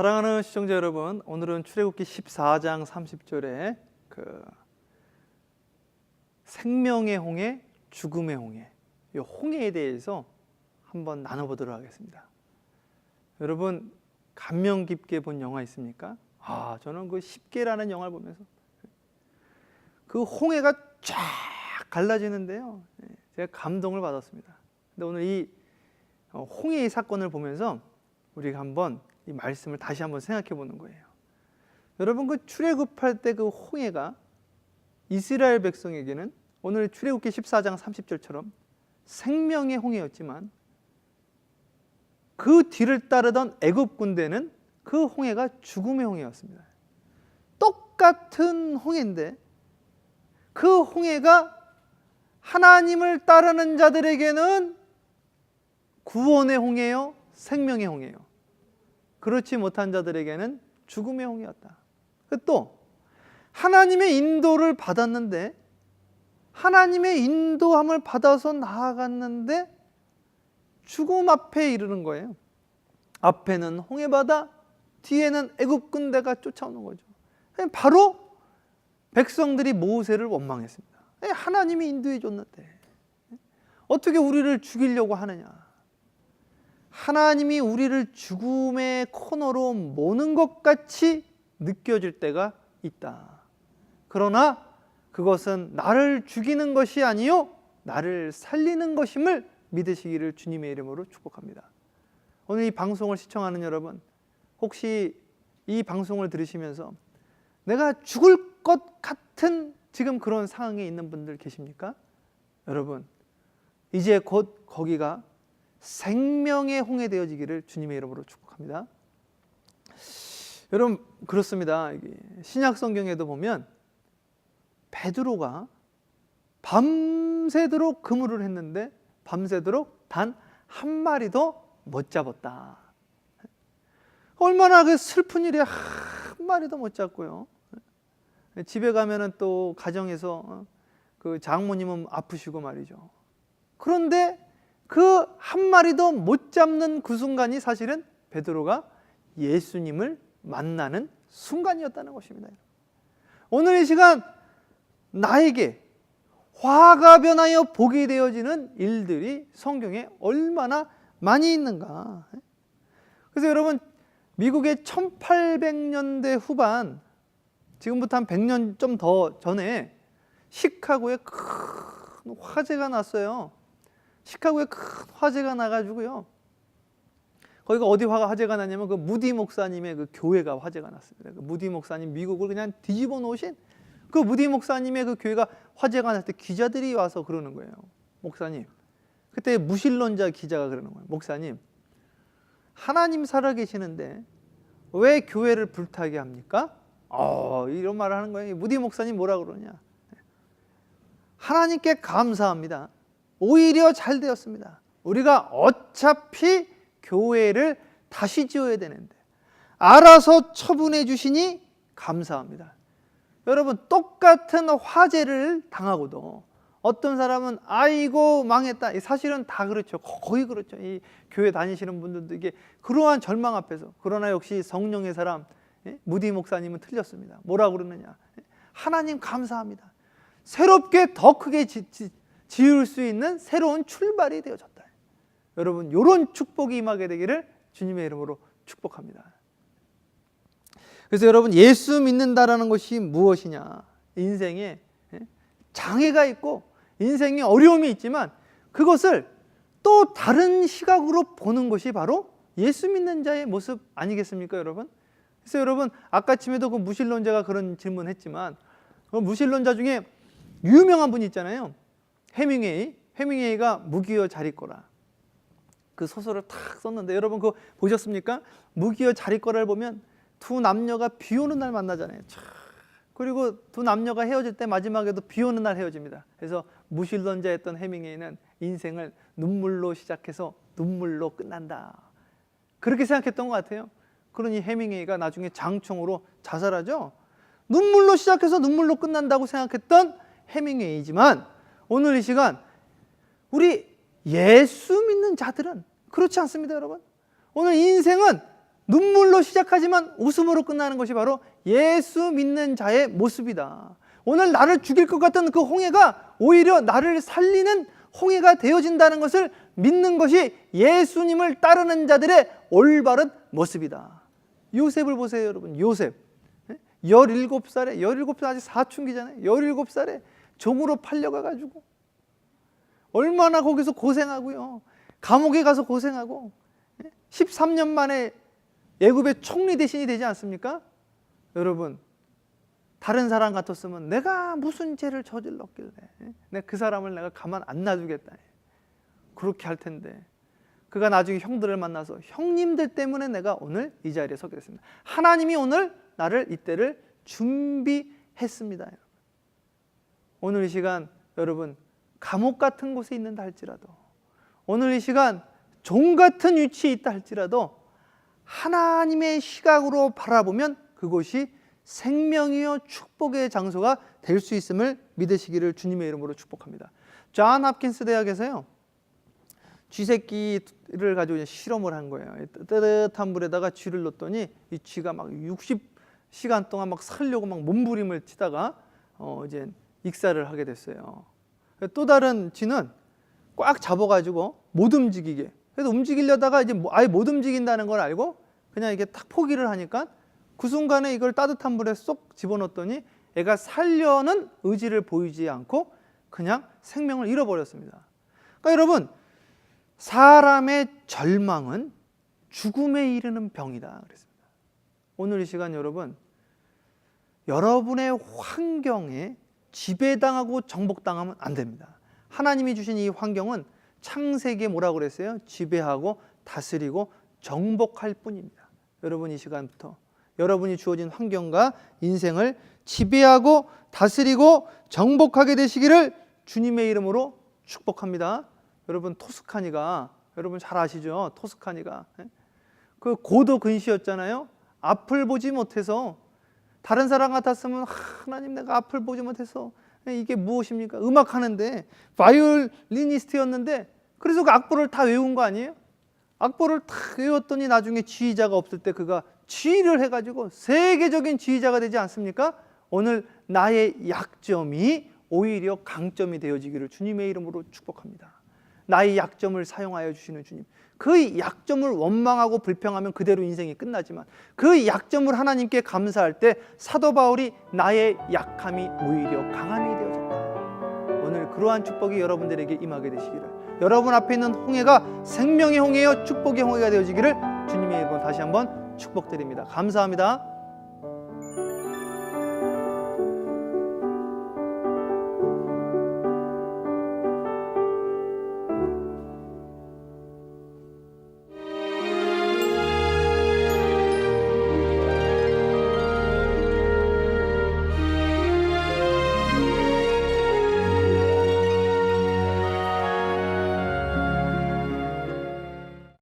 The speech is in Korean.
사랑하는 시청자 여러분, 오늘은 출애굽기 14장 30절에 그 생명의 홍해, 죽음의 홍해, 이 홍해에 대해서 한번 나눠보도록 하겠습니다. 여러분 감명 깊게 본 영화 있습니까? 아, 저는 그 10개라는 영화를 보면서 그 홍해가 쫙 갈라지는데요. 예, 제가 감동을 받았습니다. 근데 오늘 이 어, 홍해의 사건을 보면서 우리가 한번 이 말씀을 다시 한번 생각해 보는 거예요. 여러분 그 출애굽할 때 그 홍해가 이스라엘 백성에게는 오늘 출애굽기 14장 30절처럼 생명의 홍해였지만 그 뒤를 따르던 애굽 군대는 그 홍해가 죽음의 홍해였습니다. 똑같은 홍해인데 그 홍해가 하나님을 따르는 자들에게는 구원의 홍해요, 생명의 홍해요. 그렇지 못한 자들에게는 죽음의 홍이었다. 그또 하나님의 인도를 받았는데 하나님의 인도함을 받아서 나아갔는데 죽음 앞에 이르는 거예요. 앞에는 홍해 바다, 뒤에는 애굽 군대가 쫓아오는 거죠. 바로 백성들이 모세를 원망했습니다. 하나님이 인도해 줬는데 어떻게 우리를 죽이려고 하느냐? 하나님이 우리를 죽음의 코너로 모는 것 같이 느껴질 때가 있다. 그러나 그것은 나를 죽이는 것이 아니요 나를 살리는 것임을 믿으시기를 주님의 이름으로 축복합니다. 오늘 이 방송을 시청하는 여러분 혹시 이 방송을 들으시면서 내가 죽을 것 같은 지금 그런 상황에 있는 분들 계십니까? 여러분 이제 곧 거기가 생명의 홍해 되어지기를 주님의 이름으로 축복합니다. 여러분 그렇습니다. 신약 성경에도 보면 베드로가 밤새도록 그물을 했는데 밤새도록 단 한 마리도 못 잡았다. 얼마나 그 슬픈 일이야. 한 마리도 못 잡고요. 집에 가면은 또 가정에서 그 장모님은 아프시고 말이죠. 그런데 그 한 마리도 못 잡는 그 순간이 사실은 베드로가 예수님을 만나는 순간이었다는 것입니다. 오늘 이 시간 나에게 화가 변하여 복이 되어지는 일들이 성경에 얼마나 많이 있는가. 그래서 여러분 미국의 1800년대 후반 지금부터 한 100년 좀 더 전에 시카고에 큰 화재가 났어요. 시카고에 큰 화재가 나가지고요. 거기가 어디 화재가 났냐면 그 무디 목사님의 그 교회가 화재가 났습니다. 그 무디 목사님 미국을 그냥 뒤집어 놓으신 그 무디 목사님의 그 교회가 화재가 났을 때 기자들이 와서 그러는 거예요. 목사님. 그때 무신론자 기자가 그러는 거예요. 목사님. 하나님 살아 계시는데 왜 교회를 불타게 합니까? 어, 이런 말을 하는 거예요. 무디 목사님 뭐라 그러냐? 하나님께 감사합니다. 오히려 잘 되었습니다. 우리가 어차피 교회를 다시 지어야 되는데 알아서 처분해 주시니 감사합니다. 여러분 똑같은 화재를 당하고도 어떤 사람은 아이고 망했다. 사실은 다 그렇죠. 거의 그렇죠. 이 교회 다니시는 분들도 이게 그러한 절망 앞에서 그러나 역시 성령의 사람 예? 무디 목사님은 틀렸습니다. 뭐라 그러느냐? 하나님 감사합니다. 새롭게 더 크게 지을 수 있는 새로운 출발이 되어졌다. 여러분 이런 축복이 임하게 되기를 주님의 이름으로 축복합니다. 그래서 여러분 예수 믿는다라는 것이 무엇이냐? 인생에 장애가 있고 인생에 어려움이 있지만 그것을 또 다른 시각으로 보는 것이 바로 예수 믿는 자의 모습 아니겠습니까, 여러분? 그래서 여러분 아까 침에도 그 무신론자가 그런 질문했지만 그 무신론자 중에 유명한 분이 있잖아요. 해밍웨이. 해밍웨이가 무기여 잘 있거라. 그 소설을 탁 썼는데 여러분 그거 보셨습니까? 무기여 잘 있거라를 보면 두 남녀가 비 오는 날 만나잖아요. 그리고 두 남녀가 헤어질 때 마지막에도 비 오는 날 헤어집니다. 그래서 무신론자였던 해밍웨이는 인생을 눈물로 시작해서 눈물로 끝난다. 그렇게 생각했던 것 같아요. 그러니 해밍웨이가 나중에 장총으로 자살하죠. 눈물로 시작해서 눈물로 끝난다고 생각했던 해밍웨이지만 오늘 이 시간 우리 예수 믿는 자들은 그렇지 않습니다, 여러분. 오늘 인생은 눈물로 시작하지만 웃음으로 끝나는 것이 바로 예수 믿는 자의 모습이다. 오늘 나를 죽일 것 같던 그 홍해가 오히려 나를 살리는 홍해가 되어진다는 것을 믿는 것이 예수님을 따르는 자들의 올바른 모습이다. 요셉을 보세요, 여러분. 요셉. 17살에, 17살 아직 사춘기잖아요. 17살에 종으로 팔려가 가지고 얼마나 거기서 고생하고요. 감옥에 가서 고생하고 13년 만에 애굽의 총리 대신이 되지 않습니까? 여러분 다른 사람 같았으면 내가 무슨 죄를 저질렀길래 내가 그 사람을 내가 가만 안 놔두겠다 그렇게 할 텐데 그가 나중에 형들을 만나서 형님들 때문에 내가 오늘 이 자리에 서게 됐습니다 하나님이 오늘 나를 이때를 준비했습니다. 오늘 이 시간 여러분 감옥 같은 곳에 있는다 할지라도 오늘 이 시간 종 같은 위치에 있다 할지라도 하나님의 시각으로 바라보면 그곳이 생명이요 축복의 장소가 될 수 있음을 믿으시기를 주님의 이름으로 축복합니다. 존 합킨스 대학에서요. 쥐새끼를 가지고 실험을 한 거예요. 뜨뜻한 물에다가 쥐를 넣었더니 이 쥐가 막 60시간 동안 막 살려고 막 몸부림을 치다가 어 이제 익사를 하게 됐어요. 또 다른 쥐는 꽉 잡아가지고 못 움직이게. 그래서 움직이려다가 이제 뭐 아예 못 움직인다는 걸 알고 그냥 이게 탁 포기를 하니까 그 순간에 이걸 따뜻한 물에 쏙 집어넣었더니 애가 살려는 의지를 보이지 않고 그냥 생명을 잃어버렸습니다. 그러니까 여러분 사람의 절망은 죽음에 이르는 병이다 그랬습니다. 오늘 이 시간 여러분 여러분의 환경에 지배당하고 정복당하면 안 됩니다. 하나님이 주신 이 환경은 창세기에 뭐라고 그랬어요? 지배하고 다스리고 정복할 뿐입니다. 여러분 이 시간부터 여러분이 주어진 환경과 인생을 지배하고 다스리고 정복하게 되시기를 주님의 이름으로 축복합니다. 여러분 토스카니가 여러분 잘 아시죠? 토스카니가 예? 그 고도 근시였잖아요. 앞을 보지 못해서 다른 사람 같았으면 하나님 내가 앞을 보지 못해서 이게 무엇입니까? 음악 하는데 바이올리니스트였는데 그래서 그 악보를 다 외운 거 아니에요? 악보를 다 외웠더니 나중에 지휘자가 없을 때 그가 지휘를 해가지고 세계적인 지휘자가 되지 않습니까? 오늘 나의 약점이 오히려 강점이 되어지기를 주님의 이름으로 축복합니다. 나의 약점을 사용하여 주시는 주님. 그 약점을 원망하고 불평하면 그대로 인생이 끝나지만 그 약점을 하나님께 감사할 때 사도 바울이 나의 약함이 오히려 강함이 되어졌다. 오늘 그러한 축복이 여러분들에게 임하게 되시기를 여러분 앞에 있는 홍해가 생명의 홍해여 축복의 홍해가 되어지기를 주님의 이름으로 다시 한번 축복드립니다. 감사합니다.